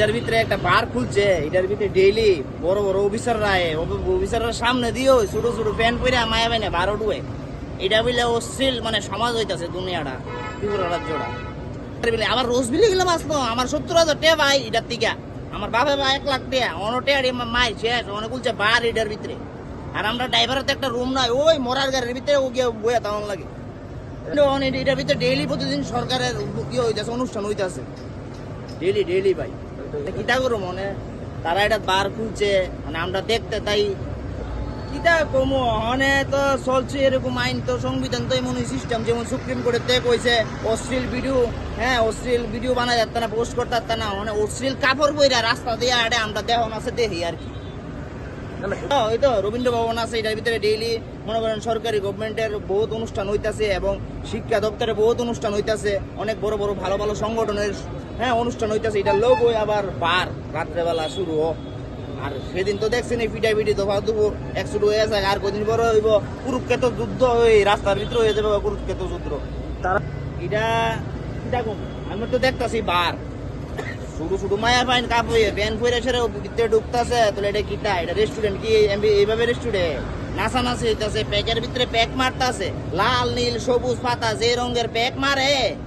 এটার ভিতরে একটা বার খুলছে, এটার ভিতরে ডেইলি বড় বড় অফিসাররা আয় অফিসাররা সামনে দিও ছোট ছোট প্যান্ট পরে মায়া বাইনে বার উঠবে এটা বলে অশ্লীল মানে সমাজ হইতাছে দুনিয়াটা, ত্রিপুরা রাজ্যটা। আবার রোজ বিলে গেলাম আসলো আমার সত্তর হাজার টে ভাই এটার থেকে। আমার বাবা ভাই এক লাখ টাকা অনটে আর মাই শেষ অনেক বলছে বার এটার ভিতরে। আর আমরা ড্রাইভারের তো একটা রুম নাই, ওই মরার গাড়ির ভিতরে ও গিয়ে বইয়া তেমন লাগে। এটার ভিতরে ডেইলি প্রতিদিন সরকারের ইয়ে হইতেছে, অনুষ্ঠান হইতেছে। ডেইলি ডেইলি ভাই। কিটা করো মনে? তারা এটা বার খুলছে মানে আমরা দেখতে তাই। কিটা কমো? অনে তো চলছে এরকম আইন, তো সংবিধান তো এমন সিস্টেম যেমন সুপ্রিম কোর্টে তে কইছে, অশ্লীল ভিডিও হ্যাঁ অশ্লীল ভিডিও বানা যাচ্ছে না পোস্ট করতে না মানে অশ্লীল কাপড় বইরা রাস্তা দিয়ে আড়ে আমরা দেহ আছে দেখি আর কি। ওই তো রবীন্দ্র ভবন আছে এটার ভিতরে ডেইলি মনে করেন সরকারি গভর্নমেন্টের বহুত অনুষ্ঠান হইতাছে এবং শিক্ষা দপ্তরে বহুত অনুষ্ঠান হইতাছে অনেক বড় বড় ভালো ভালো সংগঠনের হ্যাঁ অনুষ্ঠান হইতাছে এটা লোক ওই আবার বার রাত্রেবেলা শুরু হোক। আর সেদিন তো দেখছেন এই পিটাই পিটি তো ফালতু একশো হয়ে আছে আর কদিন পরে হইব? কুরুক্ষেত্র যুদ্ধ ওই রাস্তার ভিতরে হয়ে যাবে কুরুক্ষেত্র যুদ্ধ। তারা এটা এটা আমি তো দেখতাছি বার শুধু শুধু মায়া পাইন হয়ে প্যান পরে সেরে ভিতরে ঢুকতাছে, তাহলে এটা কিটা এটা রেস্টুরেন্ট কি? এইভাবে রেস্টুরেন্ট নাচা নাচি হইতেছে, প্যাকের ভিতরে প্যাক মারতাছে, লাল, নীল, সবুজ পাতা, যে রঙের প্যাক মারে।